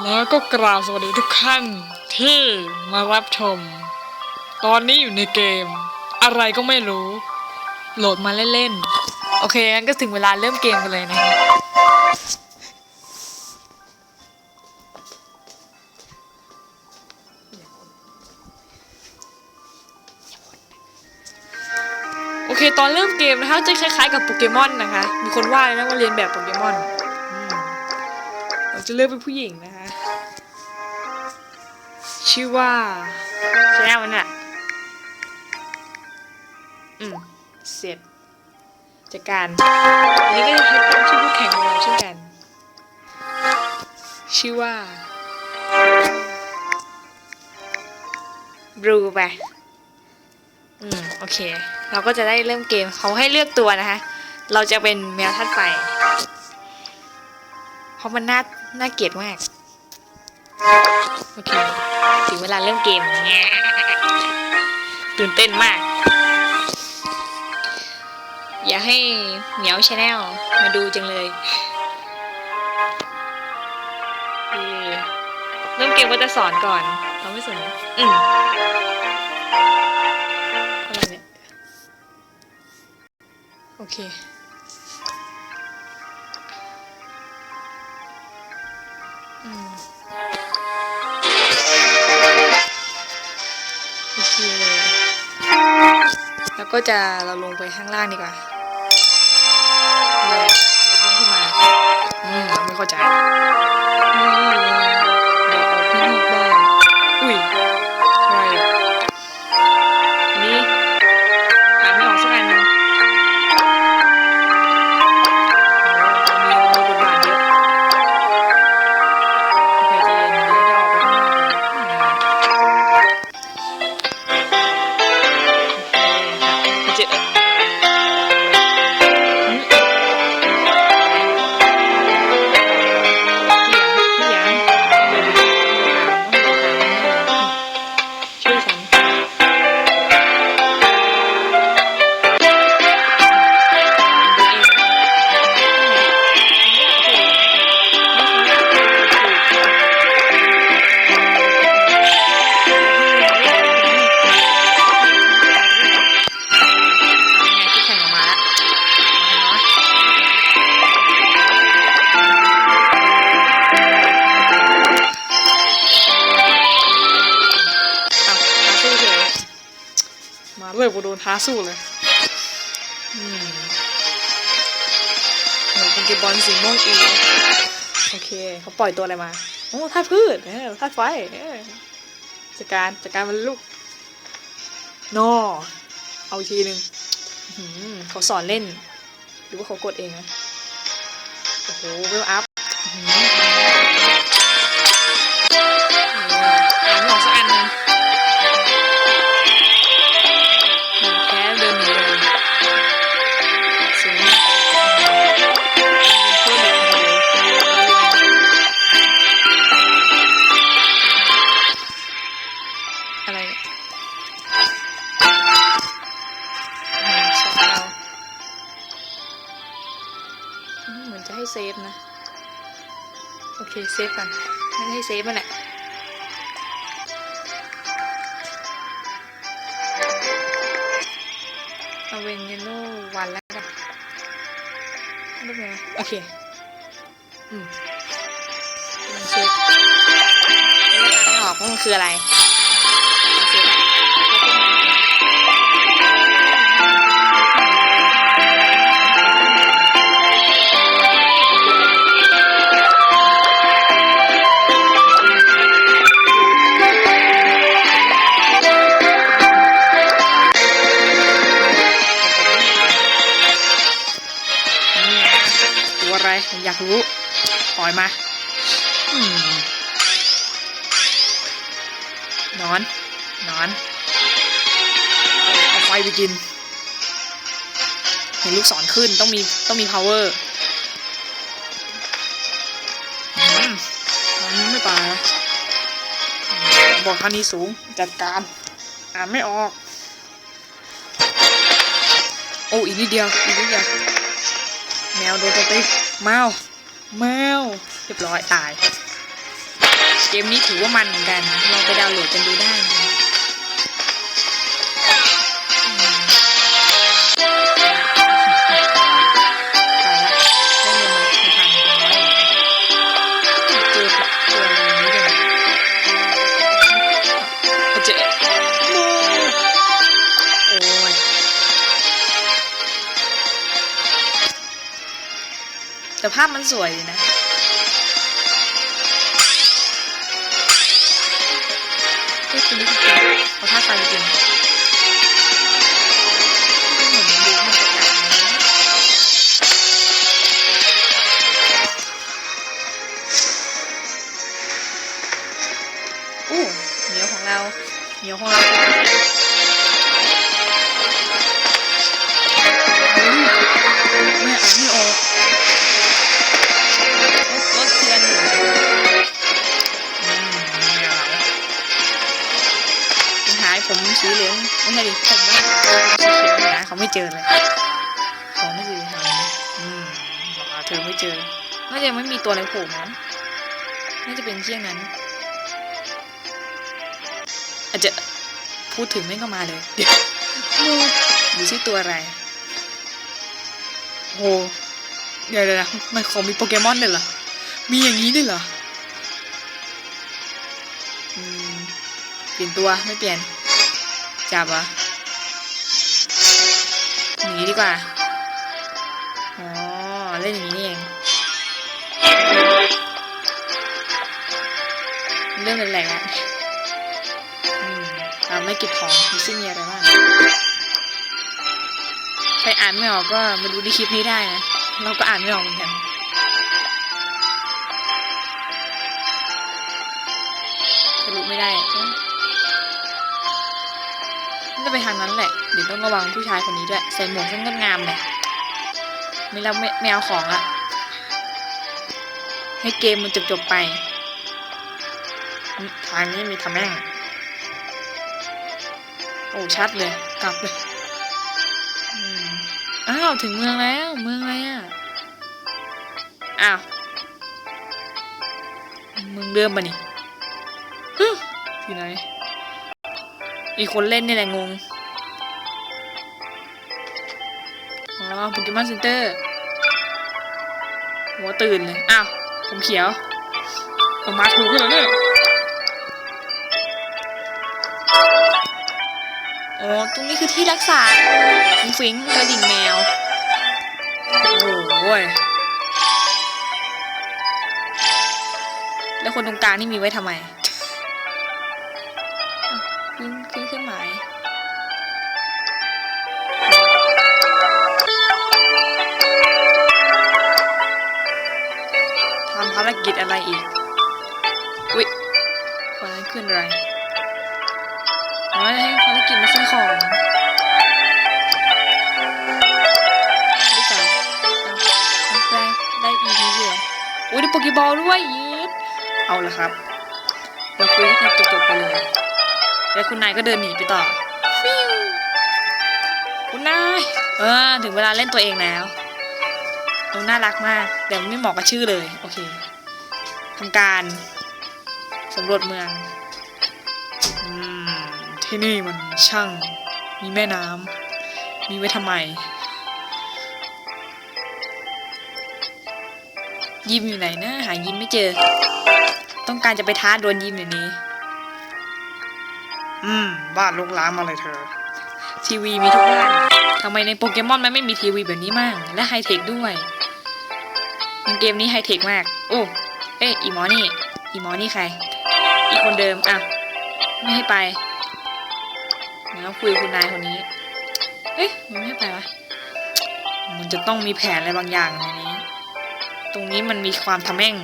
แล้วก็กราบสวัสดีทุกท่านที่มารับชม ตอนนี้อยู่ในเกม อะไรก็ไม่รู้ โหลดมาเล่นๆ โอเคงั้นก็ถึงเวลาเริ่มเกมกันเลยนะโอเค ตอนเริ่มเกมนะคะจะคล้ายๆกับโปเกมอนนะคะ มีคนว่าเลยนะว่าเรียนแบบโปเกมอน จะเลือกเป็นผู้หญิงนะคะ ชื่อว่าใช่ไหมมันอะอืม เสร็จจัดการอันนี้ก็จะให้ตั้งชื่อผู้แข่งของเราเช่นกัน ชื่อว่าบลูไป อืม โอเค เราก็จะได้เริ่มเกมเขาให้เลือกตัวนะคะ เราจะเป็นแมวทัดไฟ เพราะมันน่า น่าเกลียดมาก โอเค ถึงเวลาเริ่มเกม ตื่นเต้นมาก อย่าให้เหมียวชาแนลมาดูจังเลยเออเริ่มเกมก็จะสอนก่อนเราไม่สนอืมอะไรเนี่ย โอเค ก็จะเราลงไปข้างล่างดีกว่าเลยเราวิ่งขึ้นมา อืมเราไม่เข้าใจ มาเลยกูโดนท้าสู้เลยอืมเป็นเกมบอลสีม่วงอีกโอเคเขาปล่อยตัวอะไรมาโอ้ท่าตุพืชเออท่าตุไฟเออจัดการจัดการมันลูกนอเอาทีหนึ่งเขาสอนเล่น หรือว่าเขากดเองนะโอ้โหเวลอัพ จะให้เซฟนะ โอเค เซฟกันให้ให้เซฟมันแหละเอาเวนเยโลวันแล้วกันรูปไงโอเค อืมเช็คไม่อ่านไม่ออกว่ามันคืออะไร นอน นอน เอาไฟไปกิน เห็นลูกศรขึ้นต้องมีต้องมี power อืมตอนนี้ไม่ตายบอกท่านี้สูงจัดการ อ่านไม่ออก โอ้อีกนิดเดียว อีกนิดเดียว แมวโดนโจมตีแมว แมว เรียบร้อยตาย เกมนี้ถือว่ามันเหมือนกันลองไปดาวน์โหลดกันดูได้นะคะอืมตายละได้มาพันพันร้อเจอตัวอะไรอย่างนี้เลยเจอโอ้ยแต่ภาพมันสวยนะ เฮ้ยตัวนี้คือเขาท่าทาจริงไม่เหมือนดูมันจะกัดนะอู้เหนียวของเราเหนียวของเรา ไม่ใช่ดิผมไม่สีเขียวนะเขาไม่เจอเลยของไม่อยู่แถวนี้อืมบอกว่าเธอไม่เจอน่าจะไม่มีตัวอะไรโผล่มั้งน่าจะเป็นเชี่ยงนั้น อาจจะพูดถึงไม่ก็มาเลยเดี๋ยวดูซิตัวอะไรโอ้เดี๋ยวเดี๋ยวนะมันของมีโปเกมอนด้วยเหรอ มีอย่างนี้ด้วยเหรออืมเปลี่ยนตัวไม่เปลี่ยน จับอะหนีดีกว่า อ๋อ เล่นอย่างนี้นี่เอง เรื่องแหลกๆอะอืมตาไม่กิบของดูซิมีอะไรบ้างใครอ่านไม่ออกก็มาดูที่คลิปนี้ได้นะ เราก็อ่านไม่ออกเหมือนกัน ไปทางนั้นแหละ เดี๋ยวต้องระวังผู้ชายคนนี้ด้วย ใส่หมวกซึ่งงดงามเลยไม่รับไม่ไม่เอาของละให้เกมมันจบจบๆไปอืมทางนี้มีทำแม่ง โอ้ชัดเลย กลับเลยอืมอ้าวถึงเมืองแล้ว เมืองอะไรอะ อ้าว เมืองเดิมปะนี่ฮึที่ไหน อีกคนเล่นนี่แหละงง อ๋อโปเกมอนเซ็นเตอร์ หัวตื่นเลย อ้าว ผมเขียว ผมมาถูกแล้วเนี่ยอ๋อ ตรงนี้คือที่รักษาฟิงฟิงกระดิ่งแมว โอ้ยแล้วคนตรงกลางนี่มีไว้ทำไมำภารกิจอะไรอีก อุ๊ยคนนั้นขึ้นอะไรอ๋อให้ภารกิจมาซื้อของดีกว่าเอาได้ได้อีกนิดเดียวอุ๊ยได้โปเกบอลด้วยยีดเอาละครับ เราคุยให้มันจบๆไปเลย แล้วคุณนายก็เดินหนีไปต่อ คุณนาย เออ ถึงเวลาเล่นตัวเองแล้ว ดูน่ารักมาก แต่ไม่เหมาะกับชื่อเลย โอเคทำการสำรวจเมืองอืมที่นี่มันช่าง มีแม่น้ำมีไว้ทำไม ยิมอยู่ไหนนะ หายิมไม่เจอ ต้องการจะไปท้าดวลยิมอย่างนี้ อืม บ้านลุกล้างมาเลยเธอ ทีวีมีทุกบ้านทำไมในโปเกมอนมันไม่มีทีวีแบบนี้มั่งและไฮเทคด้วย ในเกมนี้ไฮเทคมากโอ้เอ้ยอีหมอนี่อีหมอนี่ใคร อีกคนเดิมอะไม่ให้ไปเดี๋ยวคุยกับคุณนายคนนี้เอ๊ะมันไม่ให้ไปวะมันจะต้องมีแผนอะไรบางอย่างในนี้ ตรงนี้มันมีความทำแม่ง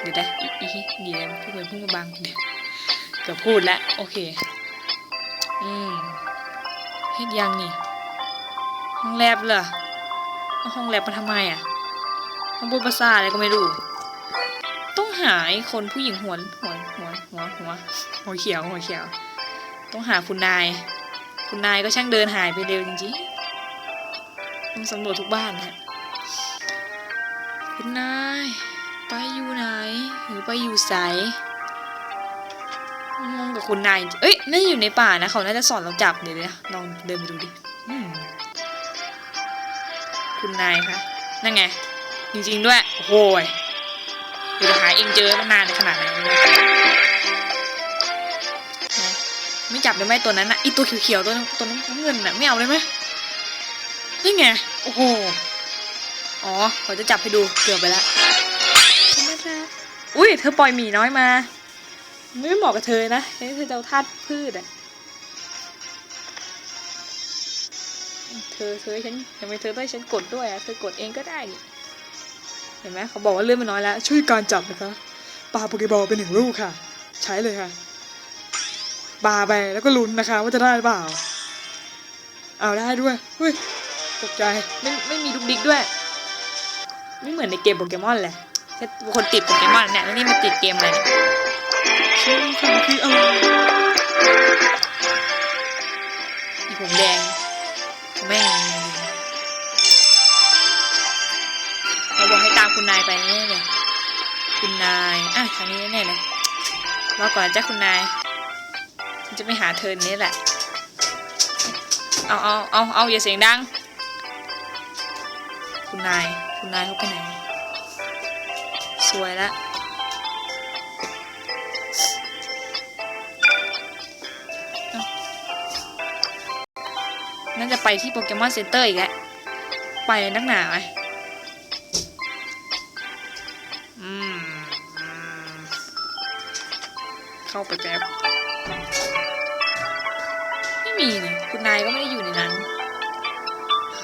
เดี๋ยวนะอีอีเดี๋ยวพูดไปพูดมาบางเดี๋ยวเกือบพูดแล้วโอเค อืมเฮ็ดยังนี่ ห้องแลบเหรอเอาห้องแลบมาทำไมอะ ห้องพูดภาษาอะไรก็ไม่รู้ ต้องหาไอ้คนผู้หญิงหัวหัวหัวหัวหัวหัวเขียวหัวเขียว ต้องหาคุณนาย คุณนายก็ช่างเดินหายไปเร็วจริงๆต้องสำรวจทุกบ้านฮะคุณนายไปอยู่ไหน หรือไปอยู่ไสกับคุณนาย เอ้ยน่าจะอยู่ในป่านะเขาน่าจะสอนเราจับเดี๋ยวนะลองเดินไปดูดิคุณนายคะนั่นไง จริงๆด้วย โอ้โหยเดี๋ยวจะหาเองเจอมันนานขนาดไหนไม่รู้นไม่จับได้ไหมตัวนั้นนะอีตัวเขียวๆตัวนั้นตัวน้ำเงินน่ะไม่เอาเลยไหมนี่ไง โอ้โห อ๋อเขาจะจับให้ดูเกือบไปแล้วอุ้ยเธอปล่อยหมีน้อยมา ไม่เหมาะกับเธอนะเฮ้เธอจะเอาธาตุพืชอะเธอเธอฉันทำไมเธอต้องฉันกดด้วยอะเธอกดเองก็ได้นี่ เห็นไหมเขาบอกว่าเลื่อนมันน้อยแล้ว ช่วยการจับนะคะปาโปเกบอลเป็นหนึ่งลูกค่ะ ใช้เลยค่ะปาไปแล้วก็ลุ้นนะคะ ว่าจะได้หรือเปล่า เอาได้ด้วยเฮ้ยตกใจไม่ไม่มีดุกดิกด้วย ไม่เหมือนในเกมโปเกมอนเลยแค่คนติดโปเกมอนเนี่ยแล้วนี่มาติดเกมอะไรเนี่ยชื่อค่ะคืออะไรอีผมแดงแม่ง คุณนายไปแน่เลยคุณนายอะทางนี้แน่เลยรอก่อนจ้ะคุณนายฉันจะไปหาเธอนี้แหละเอาเอาเอาเอาอย่าเสียงดัง คุณนาย คุณนายเขาไปไหน สวยแล้วน่าจะไปที่โปเกมอนเซ็นเตอร์อีกแล้ว ไปนักหนาไหม เข้าไปแป๊บไม่มีนะคุณนายก็ไม่ได้อยู่ในนั้น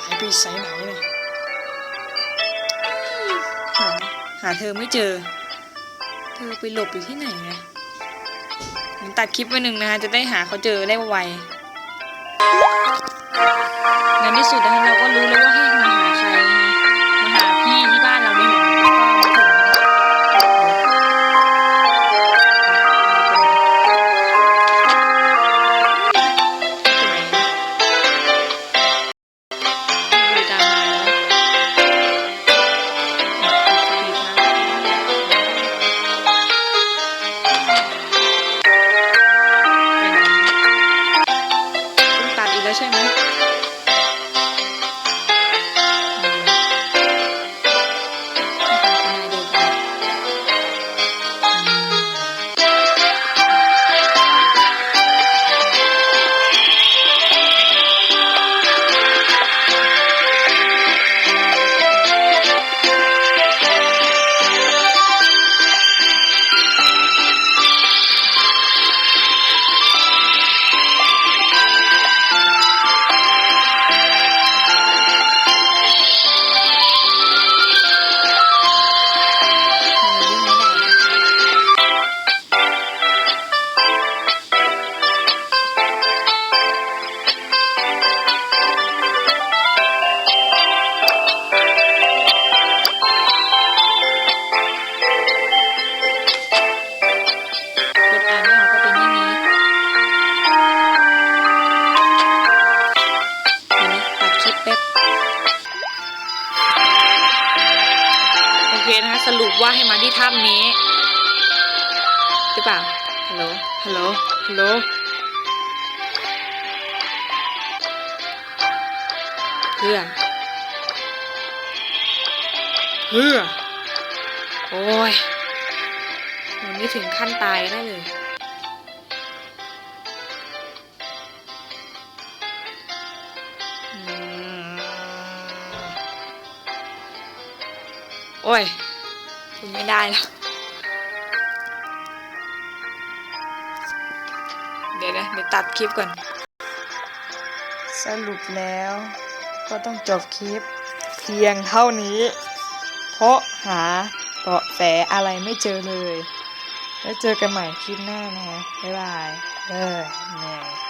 หายไปไซไหนเลยหาหาเธอไม่เจอ เธอไปหลบอยู่ที่ไหนนะงั้นตัดคลิปไว้หนึ่งนะคะจะได้หาเขาเจอได้ไวๆในที่สุดนะคะเราก็รู้แล้ว โอเคนะคะสรุปว่าให้มาที่ถ้ำนี้หรือเปล่าฮัลโหลฮัลโหลฮัลโหลเพื่อเพื่อโอ้ยมันไม่ถึงขั้นตายได้เลย โอ้ยคุณไม่ได้แล้วเดี๋ยวนะเดี๋ยวตัดคลิปก่อน สรุปแล้วก็ต้องจบคลิป เพียงเท่านี้ เพราะหาเบาะแสอะไรไม่เจอเลย แล้วเจอกันใหม่คลิปหน้านะฮะบ๊ายบาย เออเนื่ย